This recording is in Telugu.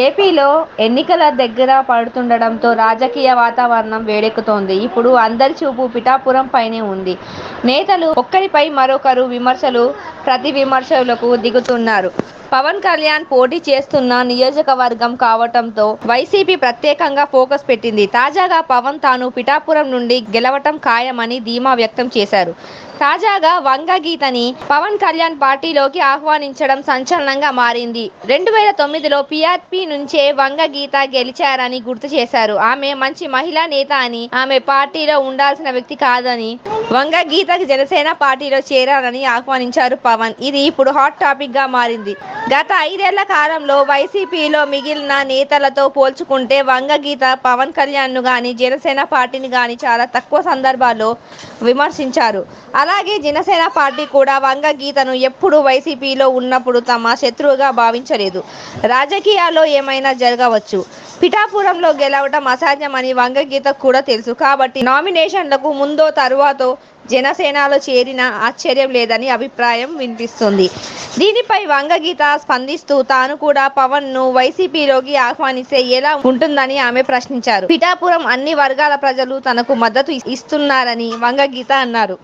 ఏపీలో ఎన్నికల దగ్గర పడుతుండడంతో రాజకీయ వాతావరణం వేడెక్కుతోంది. ఇప్పుడు అందరి చూపు పిఠాపురం పైనే ఉంది. నేతలు ఒక్కరిపై మరొకరు విమర్శలు, ప్రతి విమర్శలకు దిగుతున్నారు. పవన్ కళ్యాణ్ పోటీ చేస్తున్న నియోజకవర్గం కావటంతో వైసీపీ ప్రత్యేకంగా ఫోకస్ పెట్టింది. తాజాగా పవన్ తాను పిఠాపురం నుండి గెలవటం ఖాయమని ధీమా వ్యక్తం చేశారు. తాజాగా వంగ గీతని పవన్ కళ్యాణ్ పార్టీలోకి ఆహ్వానించడం సంచలనంగా మారింది. రెండు వేల తొమ్మిదిలో పీఆర్పీ నుంచే వంగ గీత గెలిచారని గుర్తు చేశారు. ఆమె మంచి మహిళా నేత అని, ఆమె పార్టీలో ఉండాల్సిన వ్యక్తి కాదని, వంగ గీతకి జనసేన పార్టీలో చేరాలని ఆహ్వానించారు పవన్. ఇది ఇప్పుడు హాట్ టాపిక్గా మారింది. గత ఐదేళ్ళ కాలంలో వైసీపీలో మిగిలిన నేతలతో పోల్చుకుంటే వంగ గీత పవన్ కల్యాణ్ను గాని జనసేన పార్టీని గాని చాలా తక్కువ సందర్భాల్లో విమర్శించారు. అలాగే జనసేన పార్టీ కూడా వంగగీతను ఎప్పుడూ వైసీపీలో ఉన్నప్పుడు తమ శత్రువుగా భావించలేదు. రాజకీయాల్లో ఏమైనా జరగవచ్చు. పిఠాపురంలో గెలవటం అసాధ్యమని వంగగీతకు కూడా తెలుసు. కాబట్టి నామినేషన్లకు ముందో తరువాతో జనసేనలో చేరిన ఆశ్చర్యం లేదని అభిప్రాయం వినిపిస్తుంది దీనిపై వంగగీత స్పందిస్తూ తాను కూడా పవన్ను వైసీపీలోకి ఆహ్వానిస్తే ఎలా ఉంటుందని ఆమె ప్రశ్నించారు. పిఠాపురం అన్ని వర్గాల ప్రజలు తనకు మద్దతు ఇస్తున్నారని వంగగీత అన్నారు.